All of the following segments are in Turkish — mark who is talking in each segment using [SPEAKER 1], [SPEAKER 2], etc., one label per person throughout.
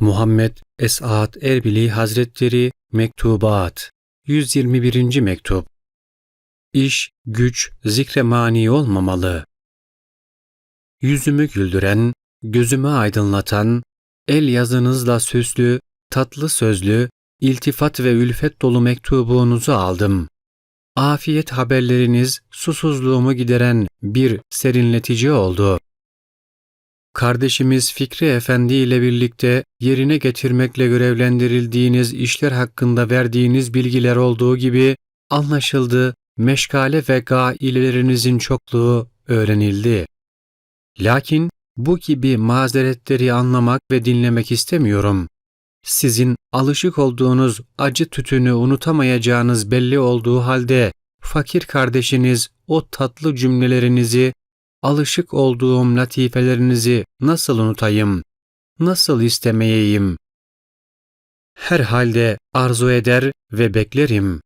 [SPEAKER 1] Muhammed Esat Erbili Hazretleri Mektubat 121. Mektup İş, güç, zikre mani olmamalı. Yüzümü güldüren, gözümü aydınlatan, el yazınızla süslü, tatlı sözlü, iltifat ve ülfet dolu mektubunuzu aldım. Afiyet haberleriniz susuzluğumu gideren bir serinletici oldu. Kardeşimiz Fikri Efendi ile birlikte yerine getirmekle görevlendirildiğiniz işler hakkında verdiğiniz bilgiler olduğu gibi anlaşıldı, meşgale ve gailelerinizin çokluğu öğrenildi. Lakin bu gibi mazeretleri anlamak ve dinlemek istemiyorum. Sizin alışık olduğunuz acı tütünü unutamayacağınız belli olduğu halde fakir kardeşiniz o tatlı cümlelerinizi, alışık olduğum latifelerinizi nasıl unutayım, nasıl istemeyeyim? Herhalde arzu eder ve beklerim.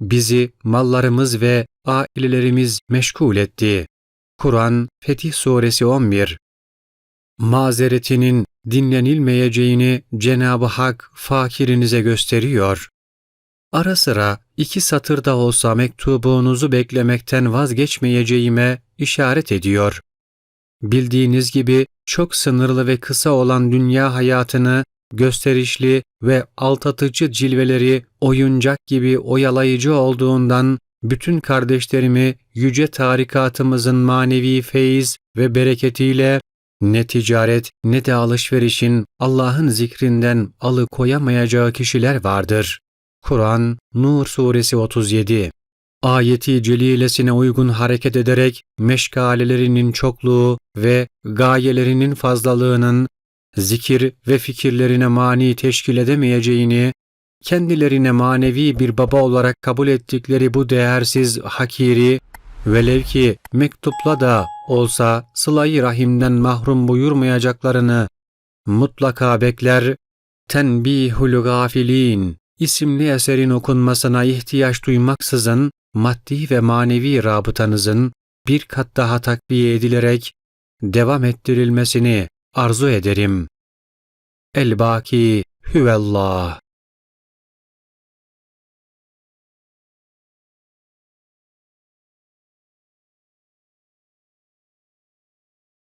[SPEAKER 1] Bizi mallarımız ve ailelerimiz meşgul etti. Kur'an Fetih Suresi 11 Mazeretinin dinlenilmeyeceğini Cenab-ı Hak fakirinize gösteriyor. Ara sıra iki satırda olsa mektubunuzu beklemekten vazgeçmeyeceğime işaret ediyor. Bildiğiniz gibi çok sınırlı ve kısa olan dünya hayatını gösterişli ve altatıcı cilveleri oyuncak gibi oyalayıcı olduğundan bütün kardeşlerimi yüce tarikatımızın manevi feyiz ve bereketiyle ne ticaret ne de alışverişin Allah'ın zikrinden alıkoyamayacağı kişiler vardır. Kur'an Nur Suresi 37 Ayeti celilesine uygun hareket ederek meşgalelerinin çokluğu ve gayelerinin fazlalığının zikir ve fikirlerine mani teşkil edemeyeceğini, kendilerine manevi bir baba olarak kabul ettikleri bu değersiz hakiri, velev ki mektupla da olsa sıla-i rahimden mahrum buyurmayacaklarını mutlaka bekler, Tenbihul Gafilin isimli eserin okunmasına ihtiyaç duymaksızın maddi ve manevi rabıtanızın bir kat daha takviye edilerek devam ettirilmesini arzu ederim. El-Baki Hüvellah